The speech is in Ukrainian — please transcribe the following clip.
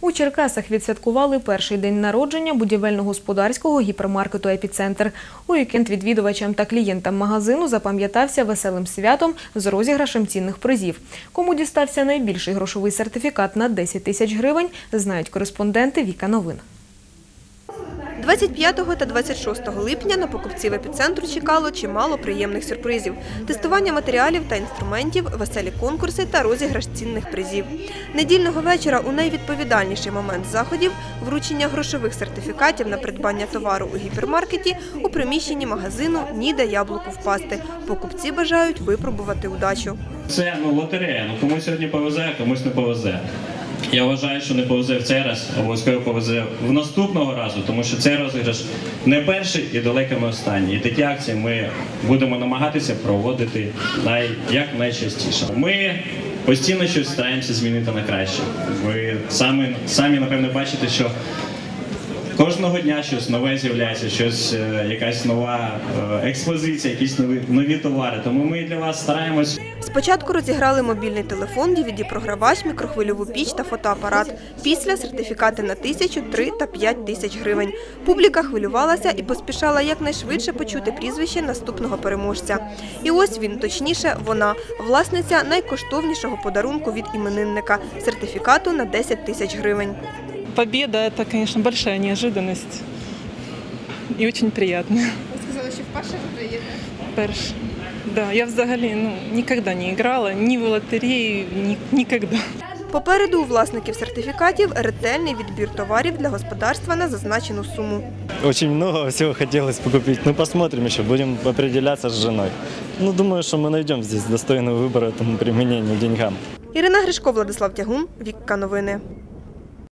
У Черкасах відсвяткували перший день народження будівельно-господарського гіпермаркету «Епіцентр». У вікенд відвідувачам та клієнтам магазину запам'ятався веселим святом з розіграшем цінних призів. Кому дістався найбільший грошовий сертифікат на 10 тисяч гривень, знають кореспонденти Віка Новин. 25 та 26 липня на покупців епіцентру чекало чимало приємних сюрпризів: тестування матеріалів та інструментів, веселі конкурси та розіграш цінних призів. Недільного вечора у найвідповідальніший момент заходів вручення грошових сертифікатів на придбання товару у гіпермаркеті у приміщенні магазину ніде яблуку впасти. Покупці бажають випробувати удачу. Це ну, лотерея. Ну комусь сьогодні повезе, комусь не повезе. Я вважаю, що не повезе в цей раз, обов'язково повезе в наступного разу, тому що цей розіграш не перший і далеко не останній. І такі акції ми будемо намагатися проводити най, як найчастіше. Ми постійно щось стараємося змінити на краще. Ви самі, самі напевно бачите, що Кожного дня щось нове з'являється, щось е, якась нова е, експозиція, якісь нові нові товари. Тому ми для вас стараємось Спочатку розіграли мобільний телефон, DVD-програвач, мікрохвильову піч та фотоапарат. Після сертифікати на тисячу, три та п'ять тисяч гривень. Публіка хвилювалася і поспішала якнайшвидше почути прізвище наступного переможця. І ось він, точніше, вона, власниця найкоштовнішого подарунку від іменинника – сертифікату на 10 тисяч гривень Победа – это, конечно, большая неожиданность и очень приятно. Ви сказали, що вперше виграєте. Перш. Да, я взагалі ну, ніколи не грала, ні в лотереї, ні, ніколи. Попереду у власників сертифікатів ретельний відбір товарів для господарства на зазначену суму. Очень много всего хотелось покупить. Ну, посмотрим еще, будем определяться с женой. Ну, думаю, что мы найдем здесь достойный выбор этому применению деньгам. Ірина Гришко, Владислав Тягун, Вікка Новини.